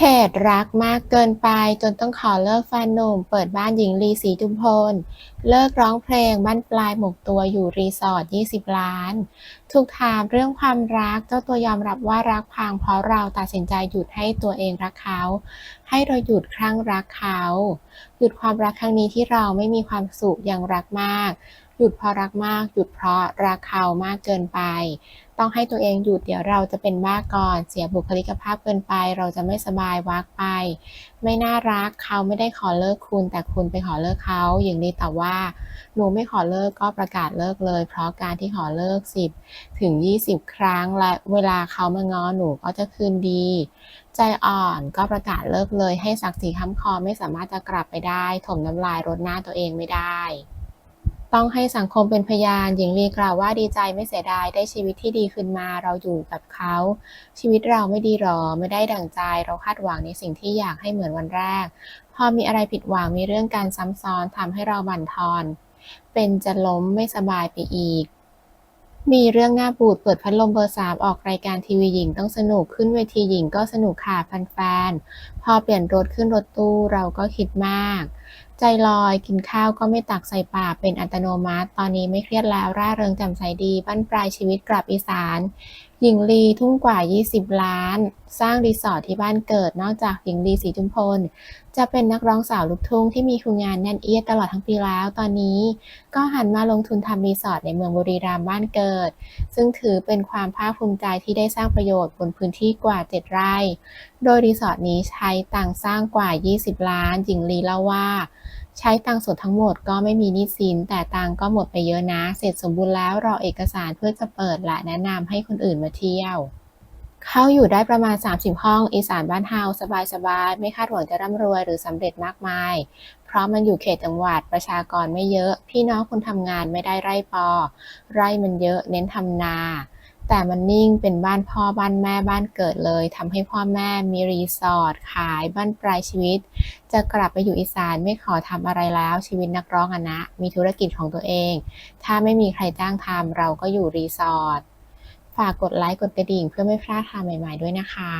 เหตุรักมากเกินไปจนต้องขอเลิกแฟนหนุ่ม เปิดบ้านหญิงลีศรีจุมพล เลิกร้องเพลงบ้านปลายหมกตัวอยู่รีสอร์ท 20 ล้าน ถูกถามเรื่องความรักเจ้าตัวยอมรับว่ารักพังเพราะเราตัดสินใจหยุดให้ตัวเองรักเขา ให้เราหยุดคลั่งรักเขา หยุดความรักครั้งนี้ที่เราไม่มีความสุขย่างรักมาก หยุดเพราะรักมาก หยุดเพราะรักเขามากเกินไป ต้องให้ตัวเองหยุดเดี๋ยวเราจะเป็นบ้าก่อน เสียบุคลิกภาพเกินไป เราจะไม่สบายวักไป ไม่น่ารักเขาไม่ได้ขอเลิกคุณ แต่คุณไปขอเลิกเขาหญิงลีตอบว่าหนูไม่ขอเลิกก็ประกาศเลิกเลย เพราะการที่ขอเลิก 10 ถึง 20 ครั้งและเวลาเขามาง้อหนูก็จะคืนดี ใจอ่อนก็ประกาศเลิกเลย ให้ศักดิ์ศรีค้ำคอไม่สามารถจะกลับไปได้ ถมน้ำลายรดหน้าตัวเองไม่ได้ ต้องให้สังคมเป็นพยาน หญิงลีกล่าวว่าดีใจไม่เสียดายได้ชีวิตที่ดีขึ้นมาเราอยู่กับเขา ชีวิตเราไม่ดีหรอ ไม่ได้ดั่งใจ เราคาดหวังในสิ่งที่อยากให้เหมือนวันแรก พอมีอะไรผิดหวังมีเรื่องการซ้ำซ้อนทำให้เราบั่นทอน เป็นจะล้มไม่สบายไปอีกมีเรื่องหน้าบูดเปิดพัดลมเบอร์สามออกรายการทีวีหญิงต้องสนุกขึ้นเวทีหญิงก็สนุกค่ะแฟนๆ พอเปลี่ยนรถขึ้นรถตู้เราก็คิดมาก ใจลอยกินข้าวก็ไม่ตักใส่ปากเป็นอัตโนมัติ ตอนนี้ไม่เครียดแล้วร่าเริงแจ่มใสดีบั้นปลายชีวิตกลับอีสาน หญิงลีทุ่งกว่า 20 ล้าน สร้างรีสอร์ทที่บ้านเกิดนอกจากหญิงลีศรีจุมพล จะเป็นนักร้องสาวลูกทุ่งที่มีคิวงานแน่นเอียดตลอดทั้งปีแล้ว ตอนนี้ก็หันมาลงทุนทำรีสอร์ทในเมืองบุรีรัมย์บ้านเกิด ซึ่งถือเป็นความภาคภูมิใจที่ได้สร้างประโยชน์บนพื้นที่กว่า 7 ไร่ โดยรีสอร์ทนี้ใช้ตังสร้างกว่า 20 ล้าน หญิงลีเล่าว่าใช้ตังสดทั้งหมดก็ไม่มีนี้สิน แต่ตังก็หมดไปเยอะนะ เสร็จสมบูรณ์แล้วรอเอกสารเพื่อจะเปิดและแนะนำให้คนอื่นมาเที่ยว เข้าอยู่ได้ประมาณ 30 ห้องอีสานบ้านเฮาสบายๆ ไม่คาดหวังจะร่ำรวยหรือสำเร็จมากมาย เพราะมันอยู่เขตจังหวัดประชากรไม่เยอะ พี่น้องคนทำงานไม่ได้ไร่ปอ ไร่มันเยอะเน้นทำนา แต่มันนิ่งเป็นบ้านพ่อบ้านแม่บ้านเกิดเลยทำให้พ่อแม่มีรีสอร์ทขายบ้านปลายชีวิต จะกลับไปอยู่อีสานไม่ขอทำอะไรแล้วชีวิตนักร้องอะนะ มีธุรกิจของตัวเอง ถ้าไม่มีใครจ้างทำเราก็อยู่รีสอร์ทฝากกดไลค์กดกระดิ่งเพื่อไม่พลาดทาใหม่ ๆด้วยนะคะ